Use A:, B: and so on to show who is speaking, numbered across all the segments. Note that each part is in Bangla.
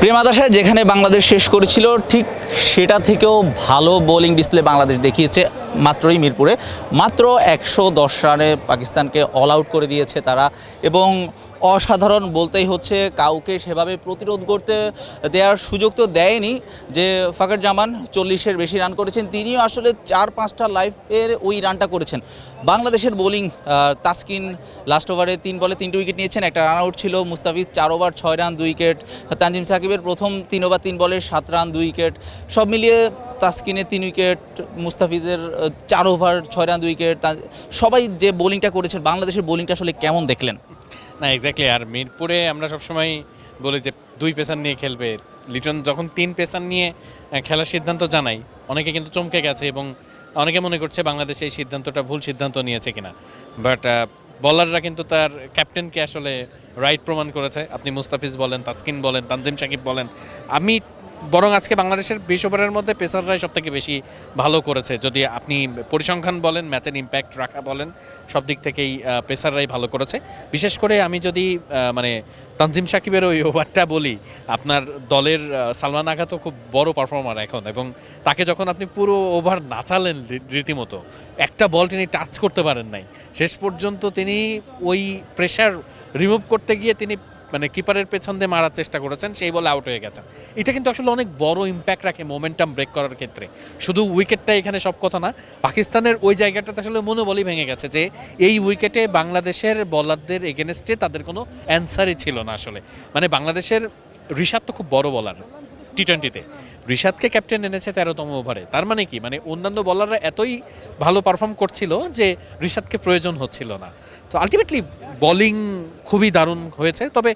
A: প্রেমাদাসায় যেখানে বাংলাদেশ শেষ করেছিল, ঠিক সেটা থেকেও ভালো বোলিং ডিসপ্লে বাংলাদেশ দেখিয়েছে মাত্রই মিরপুরে। মাত্র একশো দশ রানে পাকিস্তানকে অল আউট করে দিয়েছে তারা এবং অসাধারণ বলতেই হচ্ছে, কাউকে সেভাবে প্রতিরোধ করতে দেওয়ার সুযোগ তো দেয়নি যে ফাকার জামান চল্লিশের বেশি রান করেছেন। তিনিও আসলে চার পাঁচটা লাইফের ওই রানটা করেছেন। বাংলাদেশের বোলিং তাসকিন লাস্ট ওভারে তিন বলে তিনটে উইকেট নিয়েছেন, একটা রান আউট ছিল, মুস্তাফিজ চার ওভার, ছয় রান, দুই উইকেট। তানজিম সাকিবের প্রথম তিন ওভার তিন বলে সাত রান, দুই উইকেট। সব মিলিয়ে তাসকিনের তিন উইকেট, মুস্তাফিজের চার ওভার, ছয় রান, দুই উইকেট। সবাই যে বোলিংটা করেছেন, বাংলাদেশের বোলিংটা আসলে কেমন দেখলেন?
B: না এক্স্যাক্টলি আর মিরপুরে আমরা সবসময় বলি যে দুই পেসার নিয়ে খেলবে। লিটন যখন তিন পেসার নিয়ে খেলার সিদ্ধান্ত জানাই, অনেকে কিন্তু চমকে গেছে এবং অনেকে মনে করছে বাংলাদেশ এই সিদ্ধান্তটা ভুল সিদ্ধান্ত নিয়েছে কিনা। বাট বলাররা কিন্তু তার ক্যাপ্টেনকে আসলে রাইট প্রমাণ করেছে। আপনি মুস্তাফিজ বলেন, তাসকিন বলেন, তানজিম সাকিব বলেন। আমি বরং আজকে বাংলাদেশের বিশ ওভারের মধ্যে পেসাররাই সব থেকে বেশি ভালো করেছে। যদি আপনি পরিসংখ্যান বলেন, ম্যাচের ইম্প্যাক্ট রাখা বলেন, সব দিক থেকেই পেসাররাই ভালো করেছে। বিশেষ করে আমি যদি মানে তানজিম সাকিবের ওই ওভারটা বলি, আপনার দলের সালমান আগা তো খুব বড় পারফর্মার এখন এবং তাকে যখন আপনি পুরো ওভার নাচালেন রীতিমতো, একটা বল তিনি টাচ করতে পারেন নাই। শেষ পর্যন্ত তিনি ওই প্রেশার রিমুভ করতে গিয়ে তিনি মানে কিপারের পেছন দিয়ে মারার চেষ্টা করেছেন, সেই বলে আউট হয়ে গেছেন। এটা কিন্তু আসলে অনেক বড় ইম্প্যাক্ট রাখে মোমেন্টাম ব্রেক করার ক্ষেত্রে। শুধু উইকেটটা এখানে সব কথা না, পাকিস্তানের ওই জায়গাটাতে আসলে মনোবলই ভেঙে গেছে যে, এই উইকেটে বাংলাদেশের বলারদের এগেনস্টে তাদের কোনো অ্যান্সারই ছিল না আসলে। মানে বাংলাদেশের ঋষাদ তো খুব বড় বলার টি টোয়েন্টিতে ঋষাদকে ক্যাপ্টেন এনেছে তেরোতম ওভারে তার মানে কি? মানে অন্যান্য বলাররা এতই ভালো পারফর্ম করছিল যে ঋষাদকে প্রয়োজন হচ্ছিল না। তো আলটিমেটলি বোলিং খুবই দারুণ হয়েছে। তবে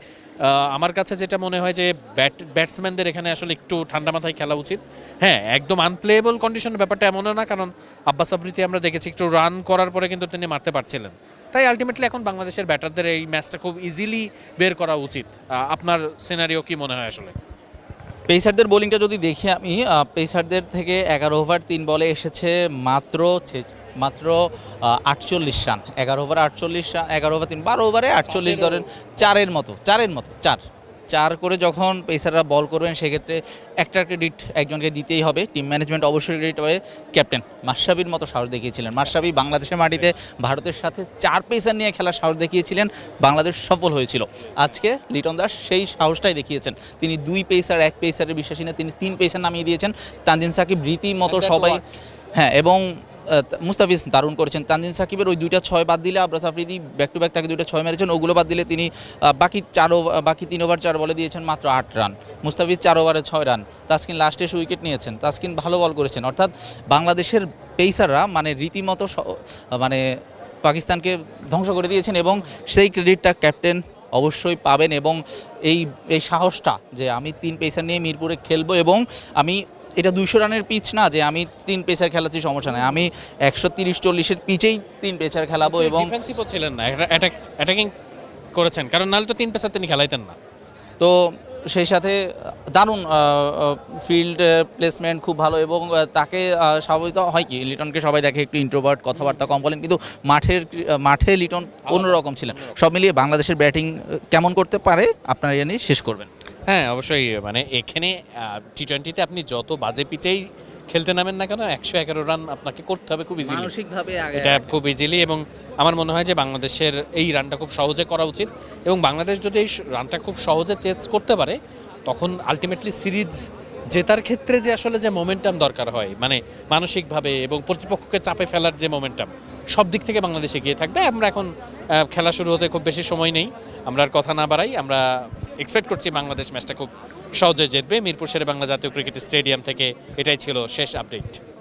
B: আমার কাছে যেটা মনে হয় যে ব্যাট ব্যাটসম্যানদের এখানে আসলে একটু ঠান্ডা মাথায় খেলা উচিত। হ্যাঁ একদম আনপ্লেয়েবল কন্ডিশনের ব্যাপারটা এমনও না, কারণ আব্বাস আবৃতি আমরা দেখেছি একটু রান করার পরে কিন্তু তিনি মারতে পারছিলেন। তাই আলটিমেটলি এখন বাংলাদেশের ব্যাটারদের এই ম্যাচটা খুব ইজিলি বের করা উচিত। আপনার সিনারিও কি মনে হয় আসলে?
A: পেসারদের বোলিংটা যদি দেখি আমি পেসারদের থেকে এগারো ওভার তিন বলে এসেছে মাত্র মাত্র আটচল্লিশ রান। এগারো ওভার আটচল্লিশ রান এগারো ওভার তিন বারো ওভারে আটচল্লিশ ধরেন চারের মতো চারের মতো চার। চার করে যখন পেসাররা বল করবেন সেক্ষেত্রে একটা ক্রেডিট একজনকে দিতেই হবে। টিম ম্যানেজমেন্ট অবশ্যই ক্রেডিট হবে ক্যাপ্টেন মাশরাবির মতো সাহস দেখিয়েছিলেন। মাশরাবি বাংলাদেশের মাটিতে ভারতের সাথে চার পেসার নিয়ে খেলার সাহস দেখিয়েছিলেন। বাংলাদেশ সফল হয়েছিল। আজকে লিটন দাস সেই সাহসটাই দেখিয়েছেন। তিনি দুই পেসার এক পেসারের বিশ্বাসী না তিনি তিন পেসার নামিয়ে দিয়েছেন। তানজিম সাকিব রীতিমতো সবাই হ্যাঁ এবং মুস্তাফিজ দারুণ করেছেন। তানজিম সাকিবের ওই দুইটা ছয় বাদ দিলে আবরাস আফ্রিদি ব্যাক টু ব্যাক তাকে দুইটা ছয় মেরেছেন। ওগুলো বাদ দিলে তিনি বাকি চার বাকি তিন ওভার চার বলে দিয়েছেন মাত্র আট রান মুস্তাফিজ চার ওভারে ছয় রান তাসকিন লাস্টে এসে উইকেট নিয়েছেন। তাসকিন ভালো বল করেছেন। অর্থাৎ বাংলাদেশের পেসাররা মানে রীতিমতো মানে পাকিস্তানকে ধ্বংস করে দিয়েছেন এবং সেই ক্রেডিটটা ক্যাপ্টেন অবশ্যই পাবেন এবং এই এই সাহসটা যে আমি তিন পেসার নিয়ে মিরপুরে খেলব এবং আমি এটা দুইশো রানের পিচ না যে আমি তিন পেসার খেলাচ্ছি সমস্যা নাই। আমি একশো তিরিশ চল্লিশের পিচেই তিন পেসার খেলাবো এবং
B: ডিফেন্সিভও ছিলেন না। অ্যাটাকিং করেছেন কারণ নাহলে তো তিন পেসার তিনি খেলাইতেন না।
A: তো সেই সাথে দারুণ ফিল্ড প্লেসমেন্ট খুব ভালো এবং তাকে স্বাভাবিক হয় কি লিটনকে সবাই দেখে একটু ইন্ট্রোভার্ট কথাবার্তা কম বলেন কিন্তু মাঠের মাঠে লিটন অন্যরকম ছিলেন। সব মিলিয়ে বাংলাদেশের ব্যাটিং কেমন করতে পারে আপনারা জানি শেষ করবেন।
B: হ্যাঁ অবশ্যই মানে এখানে টি টোয়েন্টিতে আপনি যত বাজে পিচেই খেলতে নামেন না কেন? একশো এগারো রান আপনাকে করতে হবে খুব ইজিলি
A: মানসিকভাবে
B: এটা খুব ইজিলি এবং আমার মনে হয় যে বাংলাদেশের এই রানটা খুব সহজে করা উচিত এবং বাংলাদেশ যদি এই রানটা খুব সহজে চেস করতে পারে তখন আলটিমেটলি সিরিজ জেতার ক্ষেত্রে যে আসলে যে মোমেন্টাম দরকার হয় মানে মানসিকভাবে এবং প্রতিপক্ষকে চাপে ফেলার যে মোমেন্টাম সব দিক থেকে বাংলাদেশে এগিয়ে থাকবে। আমরা এখন খেলা শুরু হতে খুব বেশি সময় নেই। আমরা আর কথা না বাড়াই আমরা এক্সপেক্ট করছি বাংলাদেশ ম্যাচটা খুব সহজে জিতবে মিরপুর শেরে বাংলা জাতীয় ক্রিকেট স্টেডিয়াম থেকে। এটাই ছিল শেষ আপডেট।